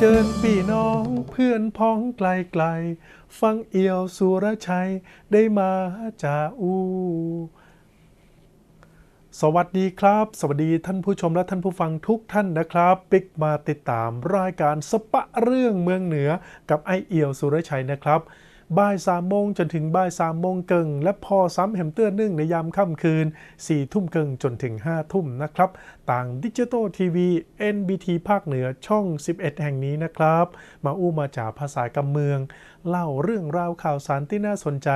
เจิญพี่น้องเพื่อนพ้องไกลๆฟังเอี่ยวสุรชัยได้มาจาอูสวัสดีครับ สวัสดีท่านผู้ชมและท่านผู้ฟังทุกท่านนะครับ ปิกมาติดตามรายการสปะเรื่องเมืองเหนือกับไอเอี่ยวสุรชัยนะครับ บ่ายสามโมงจนถึงบ่ายสามโมงเกิงและพอซ้ำแฮมเตอร์นึ่งในยามค่ำคืน4ทุ่มเกิงจนถึง5ทุ่มนะครับ ต่างดิจิตอลทีวี NBT ภาคเหนือช่อง 11 แห่งนี้นะครับ มาอู้มาจากภาษากำเมือง เล่าเรื่องราวข่าวสารที่น่าสนใจ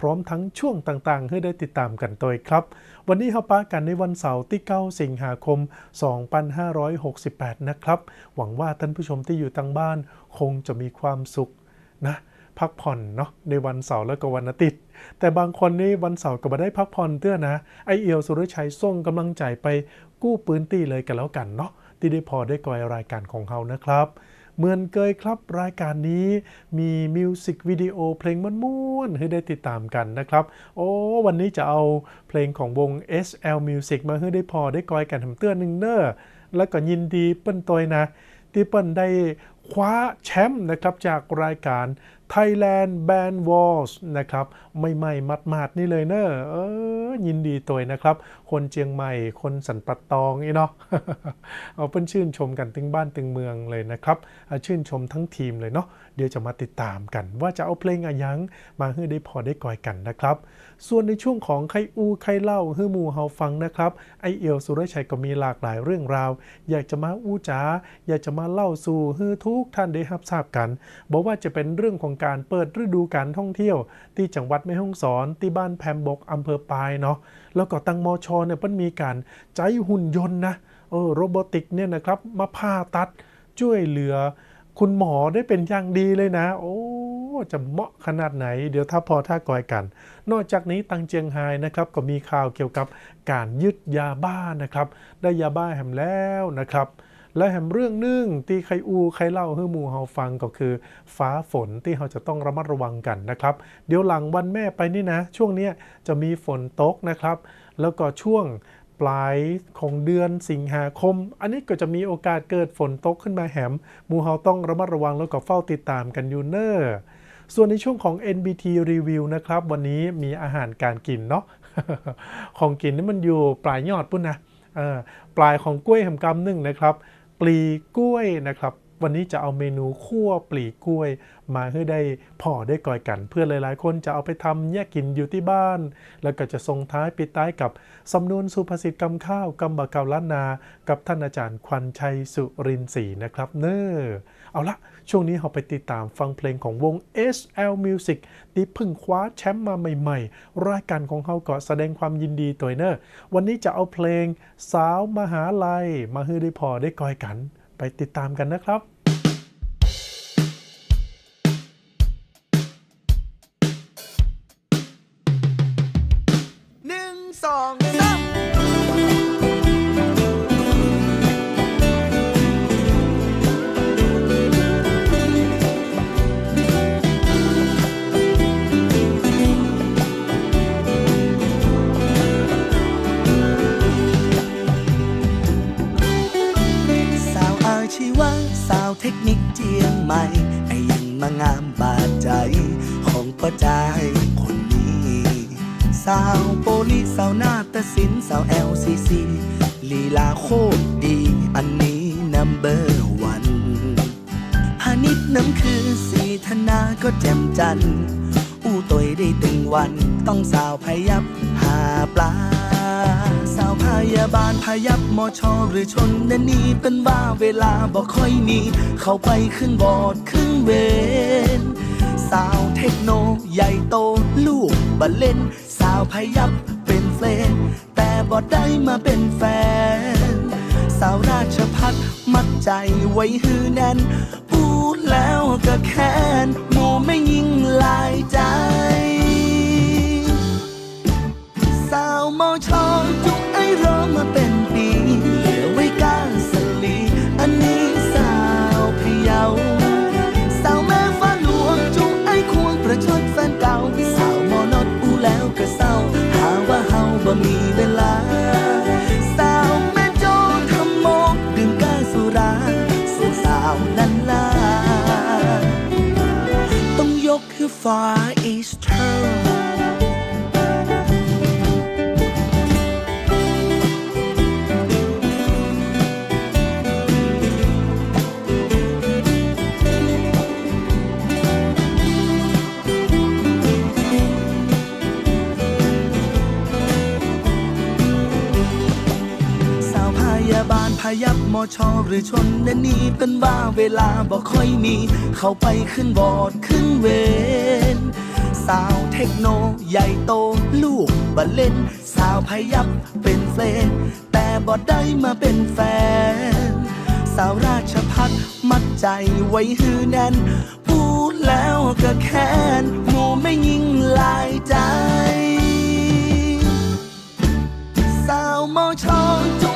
พร้อมทั้งช่วงต่างๆ ให้ได้ติดตามกันโดยครับ วันนี้เราปากันในวันเสาร์ที่ 9 สิงหาคม 2568 นะครับ หวังว่าท่านผู้ชมที่อยู่ทางบ้านคงจะมีความสุขนะ พักผ่อนเนาะในวันเสาร์และก็วันอาทิตย์ แต่บางคนนี่วันเสาร์ก็มาได้พักผ่อนเตื้อนะ ไอเอียวสุรชัยส่งกำลังใจไปกู้ปืนตีเลยกันแล้วกันเนาะที่ได้พอได้กอยรายการของเขานะครับเหมือนเคยครับรายการนี้มีมิวสิกวิดีโอเพลงม้วนๆให้ได้ติดตามกันนะครับ โอ้วันนี้จะเอาเพลงของวง SL Music มาให้ได้พอได้กอยกันทำเตื้อหนึ่งเนอแล้วก็ยินดีเปิ้นตอยนะ ที่เปิ้นได้คว้าแชมป์นะครับจากรายการ Thailand Band Wars นะครับ ไม่ไม่มัดมาดนี่เลยเนอะเออยินดีตัวนะครับ คนเจียงใหม่ คนสันปัตตองนี่เนาะเอาเพิ่นชื่นชมกันตึงบ้านตึงเมืองเลยนะครับอะชื่นชมทั้งทีมเลยเนาะเดี๋ยวจะมาติดตามกัน ว่าจะเอาเพลงอะยังมาให้ได้พอได้กอยกันนะครับ ส่วนในช่วงของใครอูใครเล่าให้หมู่เฮาฟังนะครับ ไอเอียวสุรชัยก็มีหลากหลายเรื่องราว อยากจะมาอู้จ๋าอยากจะมาเล่าสู่ให้ทุกท่านได้รับทราบกัน บอกว่าจะเป็นเรื่องของการเปิดฤดูการท่องเที่ยว ที่จังหวัดแม่ฮ่องสอนที่บ้านแพมบกอำเภอปายเนาะแล้วก็ตังมอชอเนี่ยมันมีการใจหุ่นยนต์นะเออโรบอติกเนี่ยนะครับมาผ่าตัดช่วยเหลือ คุณหมอได้เป็นอย่างดีเลยนะ โอ้จะเหมาะขนาดไหน เดี๋ยวถ้าพอท่ากอยกัน นอกจากนี้ตังเจียงไฮนะครับก็มีข่าวเกี่ยวกับการยึดยาบ้านะครับ ได้ยาบ้าแหมแล้วนะครับ และแหมเรื่องนึ่งที่ใครอูใครเล่าให้หมู่เฮาฟังก็คือ ฟ้าฝนที่เราจะต้องระมัดระวังกันนะครับ เดี๋ยวหลังวันแม่ไปนี่นะ ช่วงนี้จะมีฝนตกนะครับ แล้วก็ช่วง ปลายของเดือนสิงหาคม อันนี้ก็จะมีโอกาสเกิดฝนตกขึ้นมาแหมมูเฮาต้องระมัดระวังแล้วก็เฝ้าติดตามกันอยู่เนอร์ส่วนในช่วงของ NBT Review นะครับ วันนี้มีอาหารการกินเนาะของกินนี่มันอยู่ปลายยอดปุ่นนะปลายของกล้วยหำกำหนึ่งนะครับ ปลีกล้วยนะครับ วันนี้จะเอาเมนูคั่วปลีกล้วย มาให้ได้พอได้ก่อยกัน เพื่อนหลาย ๆ คนจะเอาไปทำแยกกินอยู่ที่บ้าน แล้วก็จะส่งท้ายปิดท้ายกับสำนวนสุภาษิตกำข้าวกำบะเกาล้านนา กับท่านอาจารย์ควันชัยสุรินทร์ศรีนะครับ เนอเอาละช่วงนี้เราไปติดตามฟังเพลงของวง SL Music ที่พิ่งคว้าแชมป์มาใหม่ ๆ รายการของเขาก็แสดงความยินดีตัวเนอวันนี้จะเอาเพลงสาวมหาลัย มาให้ได้พอได้ก่อยกัน ไปติดตามกันนะครับ อชอชนนันนี่เป็นว่าเวลาบอกค่อยมีเข้าไปขึ้นบอร์ดขึ้นเวรสาวเทคโนใหญ่โตลูกบัลเล่น สาวพยับเป็นเฟนแต่บอดได้มาเป็นแฟน สาวราชพัฒมัดใจไว้ฮือแน่น พูดแล้วก็แค้นโมไม่ยิ่งลายใจ สาวมอชอจุกไอ้รอมาเป็น บ่มีเวลา สาวแม่โจทำโมกดื่มกาสุราส่สาวนันลา ต้องยกคือฟ้าอีสเทอร์ มอชอหรือชนนันนี้เป็นว่าเวลาบ่ค่อยมี เข้าไปขึ้นบอร์ดขึ้นเวรสาวเทคโนใหญ่โตลูกบัเล่น สาวพยับเป็นเฟรนแต่บ่ได้มาเป็นแฟน สาวราชพัฒมัดใจไว้ฮือแน่น พูดแล้วก็แค้นหมูไม่ยิ่งลายใจ สาวมอชอจ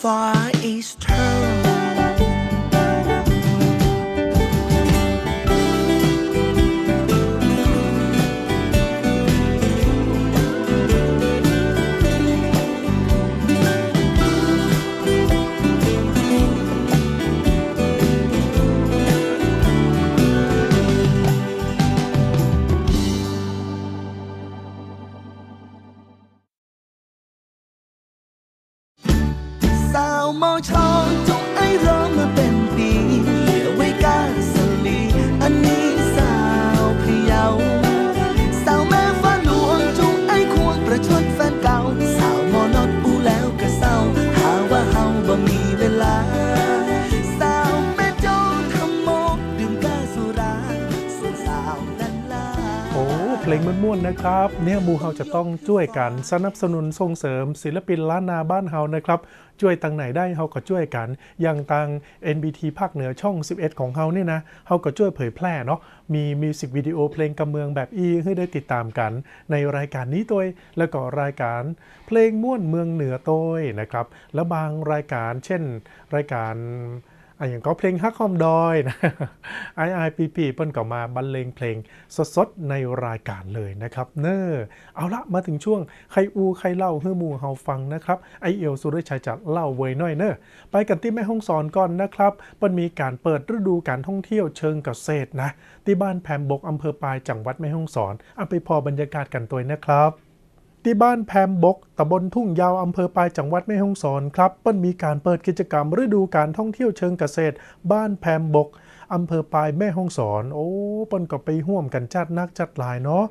far east turn ม่วนๆนะครับ เนี่ยมูเฮาจะต้องช่วยกันสนับสนุนส่งเสริม ศิลปินล้านนาบ้านเฮานะครับช่วยตังไหนได้เฮาก็ช่วยกัน อย่างตัง NBT ภาคเหนือช่อง 11 ของเฮาเนี่ยนะเฮาก็ช่วยเผยแพร่เนาะมีมิวสิกวิดีโอเพลงกำเมืองแบบอีให้ได้ติดตามกัน ในรายการนี้ตัวแล้วก็รายการเพลงม่วนเมืองเหนือตัวนะครับแล้วบางรายการเช่น รายการ อะอย่างก็เพลงฮักคอมดอยนะไอไอปีปีเปิ้นก็มาบรรเลงเพลงสดๆในรายการเลยนะครับ เนอเอาละมาถึงช่วงใครอูใครเล่าเฮือหมูเฮาฟังนะครับไอเอลสุรชัยจะเล่าเวยน้อยเนอไปกันที่แม่ห้องสอนก่อนนะครับมันมีการเปิดฤดูการท่องเที่ยวเชิงเกษตรนะที่บ้านแพมบกอำเภอปายจังหวัดแม่ห้องสอนเอาไปพอบรรยากาศกันตัวนะครับ ที่บ้านแพมบกตำบลทุ่งยาวอำเภอปายจังหวัดแม่ฮ่องสอนครับเปิ้นมีการเปิดกิจกรรมฤดูการท่องเที่ยวเชิงเกษตร บ้านแพมบกอำเภอปายแม่ฮ่องสอน โอ้เปิ้นก็ไปห่วมกันจัดนักจัดหลายเนาะ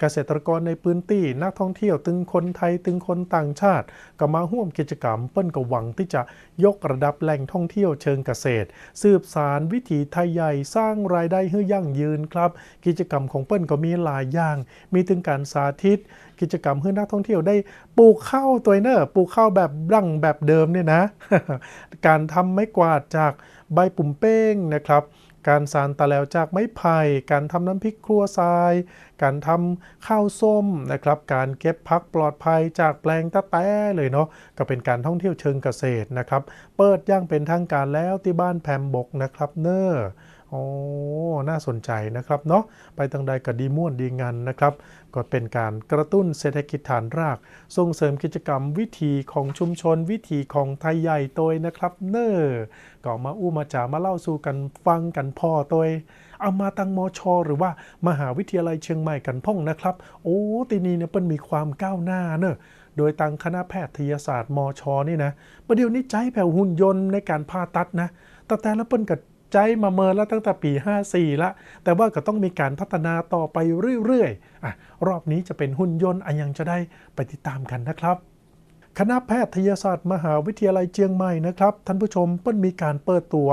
เกษตรกรในพื้นที่นักท่องเที่ยวตึงคนไทยตึงคนต่างชาติ ก็มาร่วมกิจกรรมเปิ้นก็หวังที่จะยกระดับแหล่งท่องเที่ยวเชิงเกษตร สืบสารวิถีไทยใหญ่สร้างรายได้ให้ยั่งยืนครับ กิจกรรมของเปิ้นก็มีหลายอย่าง มีถึงการสาธิต กิจกรรมให้นักท่องเที่ยวได้ปลูกข้าวตัวเนอร์ปลูกข้าวแบบดั้งแบบเดิมเนี่ยนะ การทำไม้กวาดจากใบปุ่มเป้งนะครับ การสานตะแล้วจากไม้ไผ่ การทำน้ำพริกครัวทราย การทำข้าวส้มนะครับ การเก็บพักปลอดภัยจากแปลงตะแต้เลยเนาะ ก็เป็นการท่องเที่ยวเชิงเกษตรนะครับ เปิดย่างเป็นทางการแล้วที่บ้านแพมบกนะครับเนอ้อโอ้ น่าสนใจนะครับเนาะ ไปทางใดก็ดีม่วนดีงานนะครับ ก็เป็นการกระตุ้นเศรษฐกิจฐานราก ส่งเสริมกิจกรรมวิถีของชุมชนวิถีของไทยใหญ่ตัวนะครับเนอร์ก็มาอู้มาจามาเล่าสู่กันฟังกันพ่อตัวเอามาตังมอชอหรือว่ามหาวิทยาลัยเชียงใหม่กันพ่องนะครับ โอ้ตีนีเนี่ยเปิ้นมีความก้าวหน้าเนอะโดยตังคณะแพทยศาสตร์มอชอนี่นะประเดี๋ยวนี้ใจแผ่วหุ่นยนต์ในการผ่าตัดนะแต่แต่ละเปิ้นก็ ใจมาเมินแล้วตั้งแต่ปี 54 ละ แต่ว่าก็ต้องมีการพัฒนาต่อไปเรื่อยๆอะรอบนี้จะเป็นหุ่นยนต์อันยังจะได้ไปติดตามกันนะครับ คณะแพทยศาสตร์มหาวิทยาลัยเชียงใหม่นะครับ ท่านผู้ชมเปิ้นมีการเปิดตัว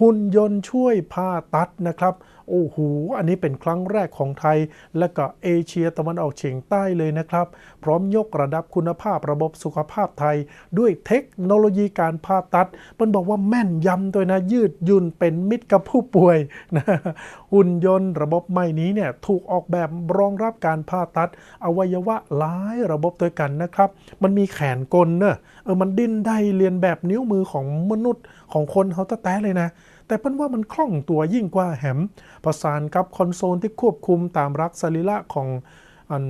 หุ่นยนต์ช่วยผ่าตัดนะครับ โอ้โห อันนี้เป็นครั้งแรกของไทย และก็เอเชียตะวันออกเฉียงใต้เลยนะครับ พร้อมยกระดับคุณภาพระบบสุขภาพไทย ด้วยเทคโนโลยีการผ่าตัดเปิ้นบอกว่าแม่นยำด้วยนะยืดยุ่นเป็นมิตรกับผู้ป่วยนะหุ่นยนต์ระบบใหม่นี้เนี่ยถูกออกแบบรองรับการผ่าตัด อวัยวะหลายระบบด้วยกันนะครับ มันมีแขนกลเนอะ เออมันดิ้นได้เรียนแบบนิ้วมือของมนุษย์ของคนเขาแต้เลยนะ แต่เปิ้นว่ามันคล่องตัวยิ่งกว่าแหมประสานกับคอนโซลที่ควบคุมตามรักสรีระของอัน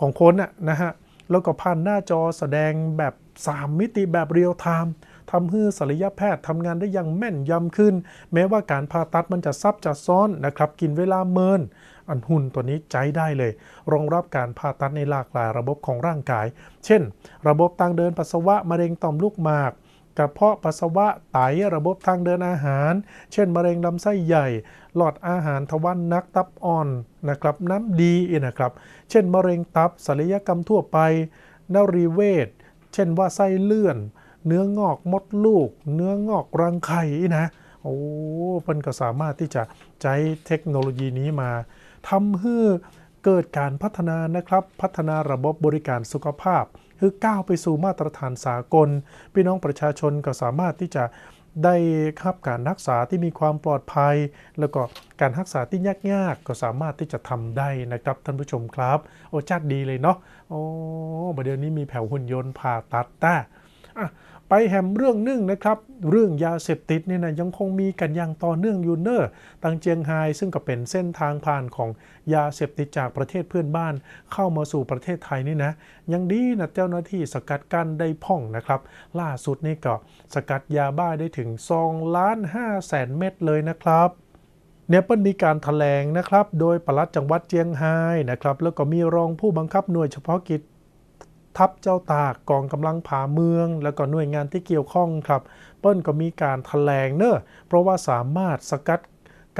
ของคนน่ะนะฮะแล้วก็ผ่านหน้าจอแสดงแบบ 3 มิติแบบเรียลไทม์ทำให้ศัลยแพทย์ทำงานได้อย่างแม่นยำขึ้น แม้ว่าการผ่าตัดมันจะซับจะซ้อนนะครับ กินเวลาเมิน อันหุ่นตัวนี้ใจได้เลย รองรับการผ่าตัดในหลากหลายระบบของร่างกาย เช่น ระบบทางเดินปัสสาวะมะเร็งต่อมลูกหมากกระเพาะปัสสาวะไตระบบทางเดินอาหาร เช่น มะเร็งลำไส้ใหญ่ หลอดอาหารทวารนักตับอ่อนนะครับน้ำดีนะครับ เช่น มะเร็งตับศัลยกรรมทั่วไปนรีเวชเช่นว่าไส้เลื่อน เนื้องอกมดลูก เนื้องอกรังไข่นะโอ้เพิ่นก็สามารถที่จะใช้เทคโนโลยีนี้มา ทำให้เกิดการพัฒนานะครับ พัฒนาระบบบริการสุขภาพ คือก้าวไปสู่มาตรฐานสากล พี่น้องประชาชนก็สามารถที่จะได้ครับการรักษาที่มีความปลอดภัย แล้วก็การรักษาที่ยากๆก็สามารถที่จะทำได้นะครับท่านผู้ชมครับ โอ้จัดดีเลยเนาะโอ้ประเดี๋ยวนี้มีแผวหุ่นยนต์ผ่าตัดแต่อะ ไปแฮมเรื่องหนึ่งนะครับ เรื่องยาเสพติดเนี่ยนะยังคงมีกันอย่างต่อเนื่องอยู่เนอะตังเจียงไฮซึ่งก็เป็นเส้นทางผ่านของยาเสพติดจากประเทศเพื่อนบ้าน เข้ามาสู่ประเทศไทยนี่นะยังดีนะเจ้าหน้าที่สกัดกั้นได้พ่องนะครับ ล่าสุดนี่ก็สกัดยาบ้าได้ถึง2ล้าน5แสนเม็ดเลยนะครับเนี่ยเปิลมีการถแถลงนะครับ โดยปลัดจังหวัดเจียงไฮ้นะครับ แล้วก็มีรองผู้บังคับหน่วยเฉพาะกิจ ทัพเจ้าตากกองกำลังผาเมือง แล้วก็หน่วยงานที่เกี่ยวข้องครับ เปิ้ลก็มีการถแถลงเนอะเพราะว่าสามารถสกัด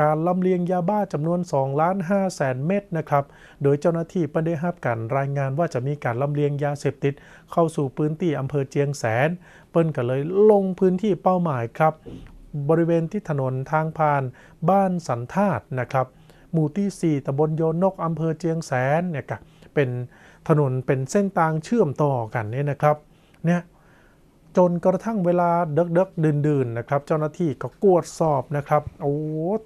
การลำเลียงยาบ้าจำนวน2ล้าน5แสนเม็ดนะครับ โดยเจ้าหน้าที่ปิ้ลได้รับการรายงานว่าจะมีการลำเลียงยาเสพติด เข้าสู่พื้นที่อำเภอเจียงแสน เปิ้ลก็เลยลงพื้นที่เป้าหมายครับ บริเวณที่ถนนทางผ่านบ้านสันทาดนะครับ หมู่ที่ 4ตำบลโยนนกอำเภอเจียงแสนเนี่ยก็เป็น ถนนเป็นเส้นทางเชื่อมต่อกันเนี่ยนะครับเนี่ยจนกระทั่งเวลาเดึกๆดื่นๆนะครับ เจ้าหน้าที่ก็กวดสอบนะครับ โอ้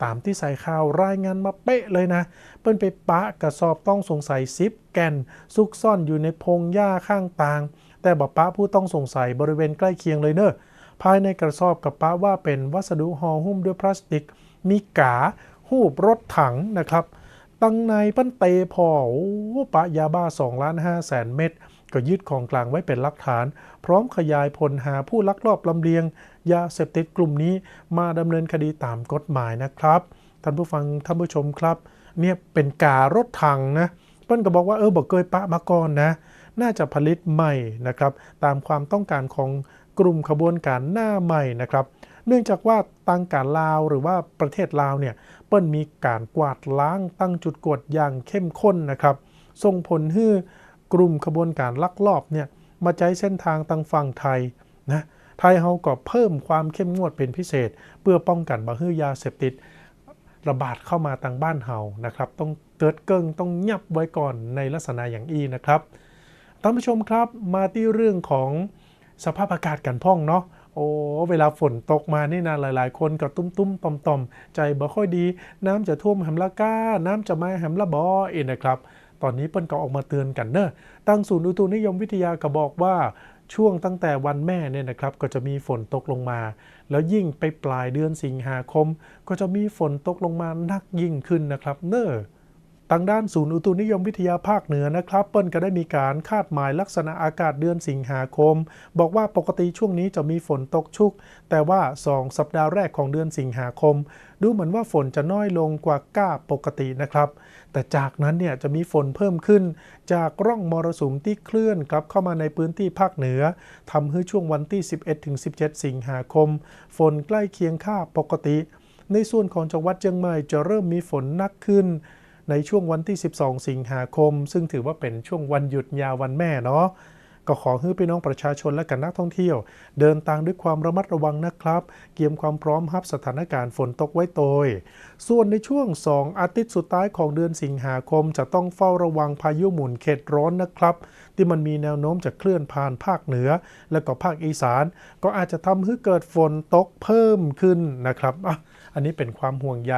ตามที่ใส่ข่าวรายงานมาเป๊ะเลยนะ เปิ้นไปปะกระสอบต้องสงสัยซิปแกนซุกซ่อนอยู่ในพงหญ้าข้างทาง แต่บอกปะผู้ต้องสงสัยบริเวณใกล้เคียงเลยเนอะภายในกระสอบกับป้าว่าเป็นวัสดุห่อหุ้มด้วยพลาสติก มีกา หูบรถถังนะครับ ตั้งในปั้นเตพอโอ้ปะยาบ้า2ล้าน5แสนเม็ดก็ยึดของกลางไว้เป็นหลักฐาน พร้อมขยายผลหาผู้ลักลอบลำเลียง ยาเสพติดกลุ่มนี้มาดำเนินคดีตามกฎหมายนะครับ ท่านผู้ฟังท่านผู้ชมครับ เนี่ยเป็นการถถังนะเปิ้ลก็บอกว่าเออบอกเคยปะมาก่อนนะ น่าจะผลิตใหม่นะครับ ตามความต้องการของกลุ่มขบวนการหน้าใหม่นะครับ เนื่องจากว่าตังการลาวหรือว่าประเทศลาวเนี่ยเปิ้ลมีการกวาดล้างตั้งจุดกดอย่างเข้มข้นนะครับ ส่งผลให้กลุ่มขบวนการลักลอบเนี่ยมาใช้เส้นทางตังฝั่งไทยนะไทยเฮาก็เพิ่มความเข้มงวดเป็นพิเศษ เพื่อป้องกันบ่ให้ยาเสพติดระบาดเข้ามาทางบ้านเฮานะครับ ต้องเกิดเกิงต้องยับไว้ก่อนในลักษณะอย่างอีนะครับท่านผู้ชมครับมาที่เรื่องของสภาพอากาศกันพ่องเนาะ โอ้เวลาฝนตกมานี่นะหลาย ๆ คนก็ตุ้มตุ้มๆต่อมต่อมๆใจบ่ค่อยดี น้ำจะท่วมแหมละก้า น้ำจะมาแหมละบอเองนะครับ ตอนนี้เปิ้นก็ออกมาเตือนกันเนอะตั้งศูนย์อุตุนิยมวิทยาก็บอกว่าช่วงตั้งแต่วันแม่เนี่ยนะครับก็จะมีฝนตกลงมา แล้วยิ่งไปปลายเดือนสิงหาคม ก็จะมีฝนตกลงมานักยิ่งขึ้นนะครับ เนอะ ทางด้านศูนย์อุตุนิยมวิทยาภาคเหนือนะครับ เปิ้ลก็ได้มีการคาดหมายลักษณะอากาศเดือนสิงหาคม บอกว่าปกติช่วงนี้จะมีฝนตกชุก แต่ว่า 2 สัปดาห์แรกของเดือนสิงหาคม ดูเหมือนว่าฝนจะน้อยลงกว่าก้าปกตินะครับ แต่จากนั้นเนี่ยจะมีฝนเพิ่มขึ้น จากร่องมรสุมที่เคลื่อนกลับเข้ามาในพื้นที่ภาคเหนือทำให้ช่วงวันที่ 11-17 สิงหาคม ฝนใกล้เคียงค่าปกติ ในส่วนของจังหวัดเชียงใหม่จะเริ่มมีฝนนักขึ้น ในช่วงวันที่ 12 สิงหาคม ซึ่งถือว่าเป็นช่วงวันหยุดยาววันแม่เนาะก็ขอให้พี่น้องประชาชนและกันนักท่องเที่ยว เดินทางด้วยความระมัดระวังนะครับ เกียมความพร้อมรับสถานการณ์ฝนตกไว้โดยส่วนในช่วง 2 อาทิตย์สุดท้ายของเดือนสิงหาคม จะต้องเฝ้าระวังพายุหมุนเขตร้อนนะครับ ที่มันมีแนวโน้มจะเคลื่อนผ่านภาคเหนือ และก็ภาคอีสาน ก็อาจจะทำให้เกิดฝนตกเพิ่มขึ้นนะครับ อันนี้เป็นความห่วงใย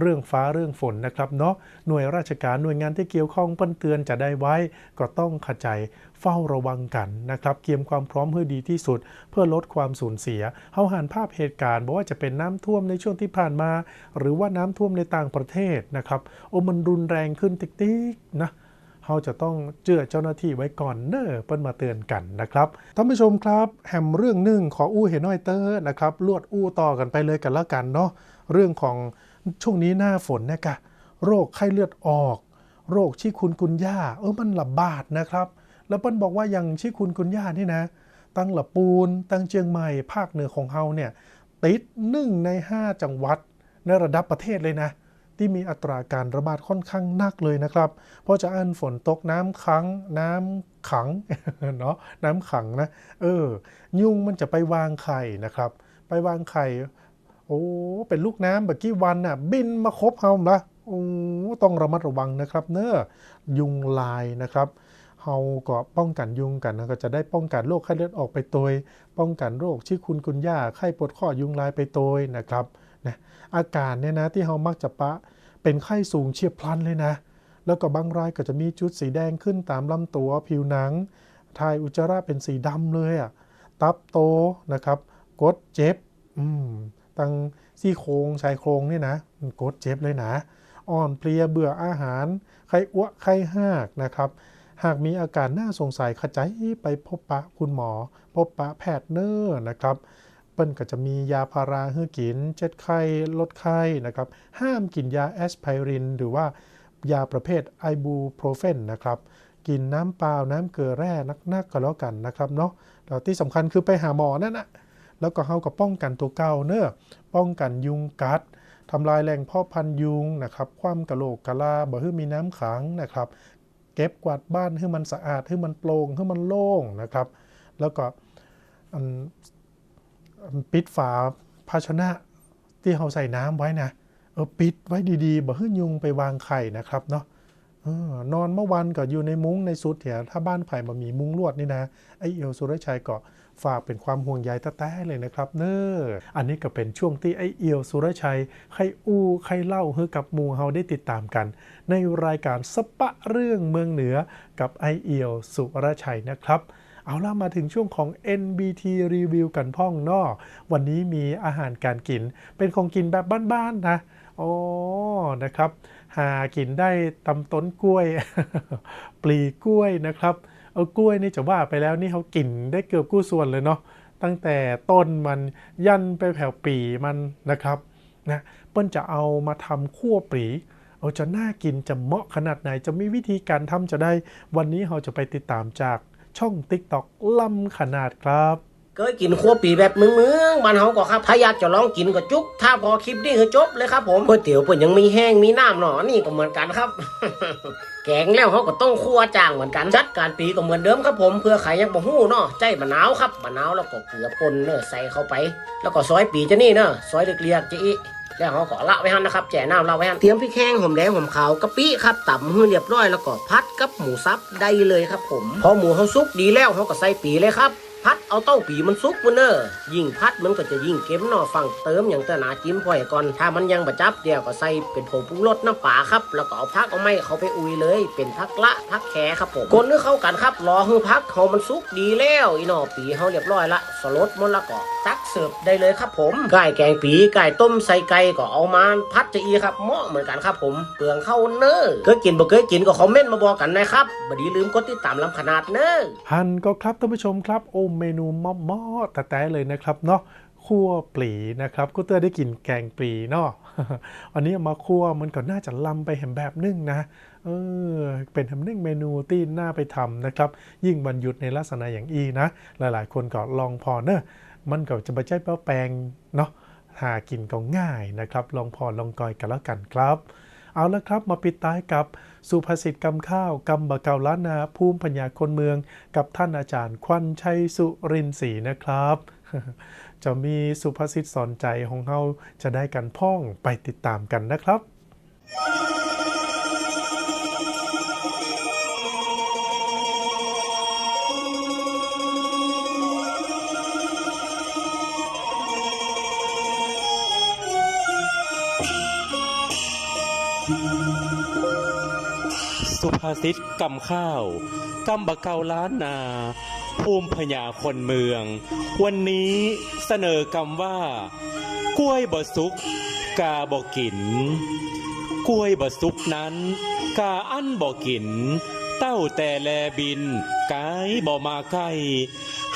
เรื่องฟ้าเรื่องฝนนะครับเนาะหน่วยราชการหน่วยงานที่เกี่ยวข้องเปิ้นเตือนจะได้ไว้ ก็ต้องขจายเฝ้าระวังกันนะครับเกียมความพร้อมให้ดีที่สุด เพื่อลดความสูญเสียเฮาหันภาพเหตุการณ์บอกว่าจะเป็นน้ำท่วมในช่วงที่ผ่านมา หรือว่าน้ำท่วมในต่างประเทศนะครับโอ้มันรุนแรงขึ้นติ๊กๆนะ เราจะต้องเจือเจ้าหน้าที่ไว้ก่อนเนอเปิ้นมาเตือนกันนะครับท่านผู้ชมครับแฮมเรื่องหนึ่งขออู้เห็นน้อยเตอร์นะครับลวดอู้ต่อกันไปเลยกันแล้วกันเนาะเรื่องของช่วงนี้หน้าฝนเนี่ยกะโรคไข้เลือดออก โรคชิคุนกุนย่าเออมันระบาดนะครับ แล้วเปิ้นบอกว่าอย่างชิคุนกุนย่านี่นะตั้งละปูนตั้งเชียงใหม่ภาคเหนือของเฮาเนี่ยติดหนึ่งใน 5 จังหวัดในระดับประเทศเลยนะ ที่มีอัตราการระบาดค่อนข้างหนักเลยนะครับ เพราะจะอันฝนตกน้ำขังน้ำขังเนาะน้ำขังนะเออ ยุงมันจะไปวางไข่นะครับ ไปวางไข่ โอ้เป็นลูกน้ำแบบกี่วันน่ะ บินมาคบเฮาละโอ้ต้องระมัดระวังนะครับ เนอะยุงลายนะครับเฮาก็ป้องกันยุงกันนะก็จะได้ป้องกันโรคไข้เลือดออกไปโดยป้องกันโรคที่คุณคุณย่าไข้ปวดข้อยุงลายไปโดยนะครับ นะอาการเนี่ยนะที่เฮามักจะปะเป็นไข้สูงเฉียบพลันเลยนะ แล้วก็บางรายก็จะมีจุดสีแดงขึ้นตามลำตัวผิวหนังทายอุจจาระเป็นสีดำเลยอะตับโตนะครับกดเจ็บอืมตั้งซี่โครงชายโครงเนี่ยนะกดเจ็บเลยนะอ่อนเพลียเบื่ออาหาร ไข้อ้วกไข้หากนะครับ หากมีอาการน่าสงสัยขจายไปพบปะคุณหมอ พบปะแพทย์เนอร์นะครับ เปิ้นก็จะมียาพาราให้กิน เจ็ดไข้ลดไข้นะครับ ห้ามกินยาแอสไพริน หรือว่ายาประเภทไอบูโปรเฟนนะครับ กินน้ำเปล่าน้ำเกลือแร่นักๆก็แล้วกันนะครับเนาะแล้วที่สำคัญคือไปหาหมอนั่นนะแล้วก็เฮาก็ป้องกันตัวเก่าเนอะป้องกันยุงกัดทำลายแหล่งเพาะพันธุ์ยุงนะครับความกะโหลกกะลาบ่ให้มีน้ำขังนะครับ เก็บกวาดบ้านให้มันสะอาดให้มันโปร่งให้มันโล่งนะครับ แล้วก็ ปิดฝาภาชนะที่เราใส่น้ำไว้นะเออปิดไว้ดีๆบ่ให้ยุงไปวางไข่นะครับเนาะออนอนเมื่อวันก็อยู่ในมุ้งในสุดเถียถ้าบ้านไผ่มามีมุ้งลวดนี่นะไอเอียวสุรชัยก็ฝากเป็นความห่วงใยแต้ๆเลยนะครับเนออันนี้ก็เป็นช่วงที่ไอเอียวสุรชัยใครอู้ใครเล่าให้กับมูเฮาได้ติดตามกัน ในรายการสปะเรื่องเมืองเหนือกับไอเอียวสุรชัยนะครับ เอาล่ะมาถึงช่วงของ NBT รีวิวกันพ่องนอวันนี้มีอาหารการกิน เป็นของกินแบบบ้านๆนะอ๋อนะครับ หากินได้ตำต้นกล้วย ปลีกล้วยนะครับ เอากล้วยนี่จะว่าไปแล้วนี่เขากินได้เกือบกู้ส่วนเลยเนาะตั้งแต่ต้นมันยันไปแผ่วปีมันนะครับนะเปิ้นจะเอามาทำคั่วปลีเอาจะน่ากินจะเหมาะขนาดไหนจะมีวิธีการทำจะได้ วันนี้เราจะไปติดตามจาก ช่อง TikTok ล่ำขนาดครับเคยกินขั้วปีแบบเมืองมืองๆบ้านเฮาก็ครับถ้ายาจะลองกินก็จุก ถ้าพอคลิปนี้คือจบเลยครับผมก๋วยเตี๋ยวเพิ่นยังมีแห้งมีน้ำหนอนี่ก็เหมือนกันครับ แกงแล้วเขาก็ต้องคั่วจางเหมือนกันจัดการปีก็เหมือนเดิมครับผมเพื่อใครยังบ่ฮู้เนาะใจมะนาวครับมะนาวแล้วก็เกลือป่นเนอะใส่เข้าไป แล้วก็ซอยปีจะนี่เนอะซอยเรียกๆจะอี แล้วเขาก็ละไว้หันนะครับแจ่น้ำละไว้หันเตรียมพริกแห้งหอมแดงหอมขาวกะปิครับตำให้เรียบร้อยแล้วก็พัดกับหมูสับได้เลยครับผมพอหมูเขาซุกดีแล้วเขาก็ใส่ปีเลยครับ พัดเอาเต้าปีมันซุกมันเนอยิ่งพัดมันก็จะยิ่งเค็มนอฟังเติมอย่างเตนาจิ้มพ่อยก่อน ถ้ามันยังประจับเดียวก็ใส่เป็นผงปรุงรสน้ำปลาครับ แล้วก็เอาพักเอาไม้เขาไปอุยเลย เป็นพักละพักแขครับผมคนนึกเข้ากันครับ รอให้พักเขามันซุกดีแล้วอีนอปีเขาเรียบร้อยละสลดมันละก็ตักเสิร์ฟได้เลยครับผมไก่แกงปีไก่ต้มใส่ไก่ก็เอามาพัดจะอีครับเหมาะเหมือนกันครับผมเปลืองเข้าเนอเคยกินบ่เคยกินก็คอมเมนต์มาบอกกันนะครับบดีลืมกดติดตามลำขนาดเนอฮันก็ครับท่านผู้ชมครับโอ้เมนูมอมอแต่แต่เลยนะครับเนาะคั่วปลีนะครับก็เตอได้กินแกงปลีเนาะอันนี้มาคั่วมันก็น่าจะล้ำไปแหมแบบนึ่งนะเออเป็นแหมนึ่งเมนูที่น่าไปทำนะครับ ยิ่งวันหยุดในลักษณะอย่างอีนะ หลายๆ คนก็ลองพอเนอะมันก็จะไม่ใช่เป้าแปลงเนาะหากินก็ง่ายนะครับ ลองพอลองกอยกันแล้วกันครับ เอาละครับมาปิดท้ายกับสุภาษิตกำข้าวกำบะเกาล้านนาภูมิปัญญาคนเมือง กับท่านอาจารย์ควันชัยสุรินทร์ศรีนะครับ จะมีสุภาษิตสอนใจของเราจะได้กันพ่องไปติดตามกันนะครับ สุภาษิตกำข้าวกำบะเกาล้านนา ภูมิพญาคนเมือง วันนี้เสนอกำว่า กล้วยบสุก กาบอกกิน กล้วยบสุกนั้น กาอั้นบอกกิน เต้าแต่แลบินไกบ่มาใกล้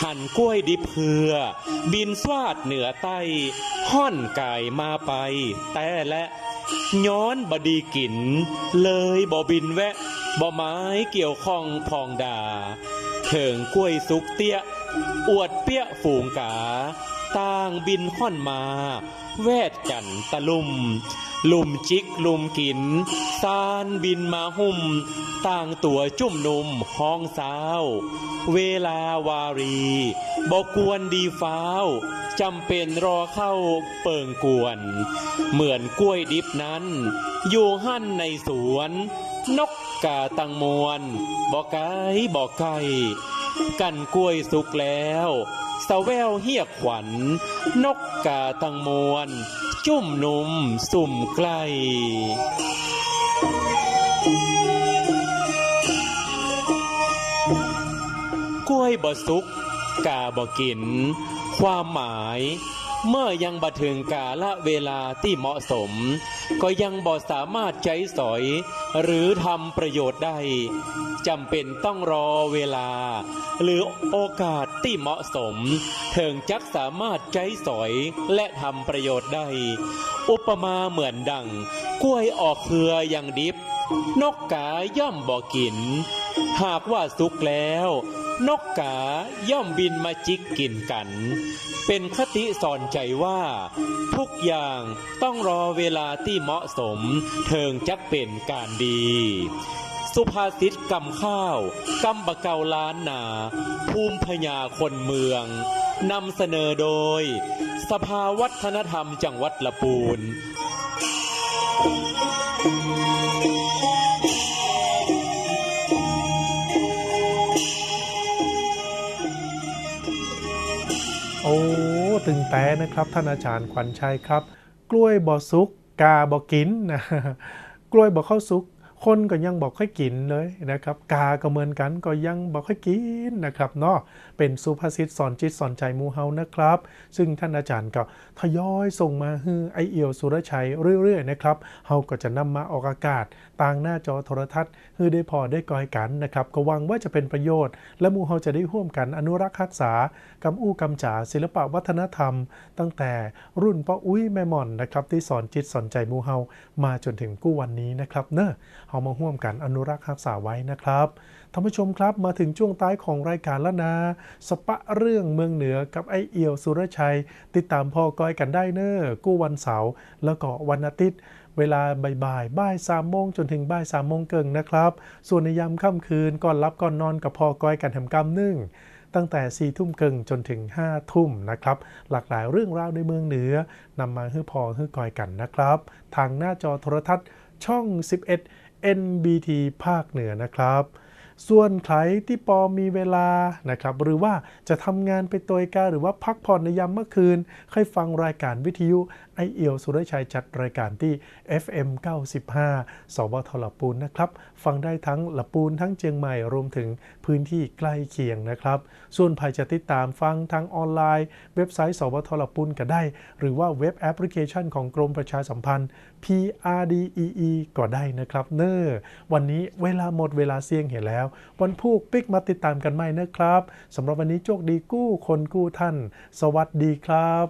หั่นกล้วยดิบเพือ บินสวาดเหนือใต้ห่อนไกายมาไป แต่และย้อนบดีกิน เลยบ่บินแวะ บ่ไม้เกี่ยวข้องพองดาเถิงกล้วยสุกเตี้ย อวดเปี้ยฝูงกาต่างบินค่อนมา แวดกันตะลุม ลุมจิกลุมกินซานบินมาหุ่ม ต่างตัวจุ่มนุมห้องสาว เวลาวารีบอกกวนดีฟ้าวจำเป็นรอเข้าเปิงกวน เหมือนกล้วยดิบนั้น อยู่หั่นในสวน นก กาตังมวนบอกไกบอกไก่กันกล้วยสุกแล้วสแววเฮียกขวัญนกกาตังมวนจุ่มนุ่มสุ่มใกล้กล้วยบ่สุกกาบ่กิน ความหมาย เมื่อยังบ่ถึงกาละเวลาที่เหมาะสม ก็ยังบ่สามารถใช้สอย หรือทำประโยชน์ได้จำเป็นต้องรอเวลา หรือโอกาสที่เหมาะสมถึงจักสามารถใช้สอยและทำประโยชน์ได้ อุปมาเหมือนดัง กล้วยออกเครืออย่างดิบ นกกาย่อมบ่กิน หากว่าสุกแล้ว นกกาย่อมบินมาจิกกินกัน เป็นคติสอนใจว่า ทุกอย่างต้องรอเวลาที่เหมาะสมเทิงจักเป็นการดี สุภาษิตกำข้าวกำบะเกาล้านนา ภูมิพญาคนเมืองนำเสนอโดย สภาวัฒนธรรมจังหวัดละปูน ตึงแต่นะครับ ท่านอาจารย์ขวัญชัยครับ กล้วยบ่สุก กาบ่กินนะกล้วยบ่เข้าสุก คนก็ยังบอกค่อยกินเลยนะครับ กาก็เหมือนกันก็ยังบอกค่อยกินนะครับเนาะเป็นสุภาษิตสอนจิตสอนใจมูเฮานะครับ ซึ่งท่านอาจารย์ก็ทยอยส่งมาให้ไอเอียวสุรชัยเรื่อยๆนะครับเฮาก็จะนำมาออกอากาศต่างหน้าจอโทรทัศน์ ให้ได้พอได้กอยกันนะครับก็หวังว่าจะเป็นประโยชน์ และมูเฮาจะได้ร่วมกันอนุรักษ์รักษากำอู้กำจ๋าศิลปะวัฒนธรรม ตั้งแต่รุ่นป้าอุ้ยแม่ม่อนนะครับที่สอนจิตสอนใจมูเฮามาจนถึงกู้วันนี้นะครับเนอะเฮามาร่วมกันอนุรักษ์รักษาไว้นะครับท่านผู้ชมครับมาถึงช่วงท้ายของรายการแล้วนะ สปะเรื่องเมืองเหนือกับไอเอียวสุรชัย ติดตามพ่อก้อยกันได้เนอะกู้วันเสาร์แล้วก็วันอาทิตย์ เวลาบ่ายๆบ่ายสามโมงจนถึงบ่ายสามโมงเกิงนะครับ ส่วนในยามค่ำคืนก่อนรับก่อนนอนกับพอก้อยกันแถมกำนึ่งตั้งแต่4ี่ทุ่มเกิงจนถึง5้าทุ่มนะครับ หลากหลายเรื่องราวในเมืองเหนือนำมาให้พอให้กอยกันนะครับ ทางหน้าจอโทรทัศน์ช่อง 11 NBT ภาคเหนือนะครับ ส่วนใครที่ปอมีเวลานะครับหรือว่าจะทำงานไปตัวกาหรือว่าพักผ่อนในยามเมื่อคืนค่อยฟังรายการวิทยุไอเอียวสุรชัยจัดรายการที่ FM 95 สวทลปูนนะครับ ฟังได้ทั้งละปูนทั้งเชียงใหม่รวมถึงพื้นที่ใกล้เคียงนะครับ ส่วนใครจะติดตามฟังทางออนไลน์ เว็บไซต์สวทลปูนก็ได้ หรือว่าเว็บแอปพลิเคชันของกรมประชาสัมพันธ์ PRDEE ก็ได้นะครับ เนอวันนี้เวลาหมดเวลาเสี่ยงเห็นแล้ว วันพูกปิกมาติดตามกันใหม่นะครับสำหรับวันนี้โชคดีกู้คนกู้ท่าน สวัสดีครับ